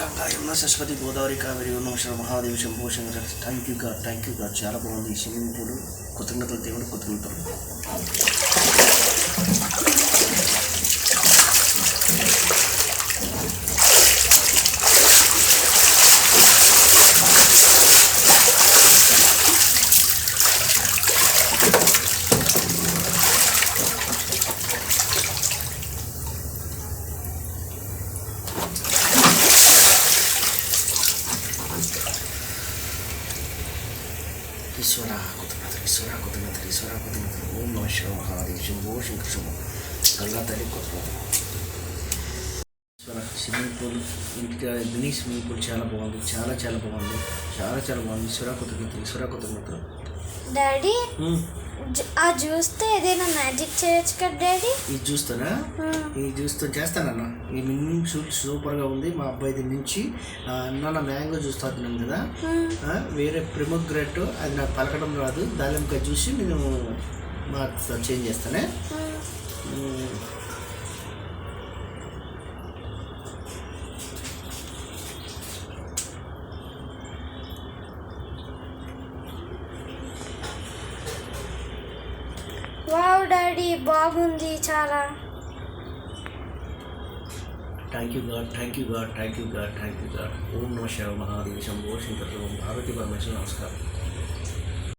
Ganga Saraswati Godavari Kaveri ఉన్నమశ్వర Mahadevi Shambho Shankara thank you God thank you God చాలా బాగుంది. ఈ స్విమ్మింగ్ పూల్ కృతజ్ఞతలు దేవుడు కృతజ్ఞతలు. ఈశ్వర కృతజ్ఞతలు ఈశ్వర కృతజ్ఞతలు ఈశ్వర ఓం నమ శివ మహాదేవి శంభో శంకర శంభో తల్లి ఈశ్వర స్విమ్మింగ్ పూల్ ఇంకా మినీ స్విమ్మింగ్ పూల్ చాలా బాగుంది చాలా చాలా బాగుంది చాలా చాలా బాగుంది ఈశ్వర కృతజ్ఞతలు ఈశ్వర డాడీ ఆ జ్యూస్తో ఏదైనా మ్యాజిక్ చేయొచ్చు కదా డాడీ? ఇది చూస్తానా ఈ జ్యూస్తో చేస్తానన్న ఈ మినీ సూప్ సూపర్గా ఉంది మా అబ్బాయి నుంచి నాన్న మ్యాంగో జ్యూస్ తాగుతున్నాం కదా. వేరే ప్రిమోగ్రెట్ అది నాకు పలకడం రాదు. దానిమ్మకాయ చూసి నేను మా చేంజ్ చేస్తానే. డాడీ బాగుంది చాలా. Thank you God thank you God thank you God thank you God ఓం నమ శివ మహాదేవి శంభో శంకర్ ఓం. పార్వతీ పరమేశ్వర నమస్కారం.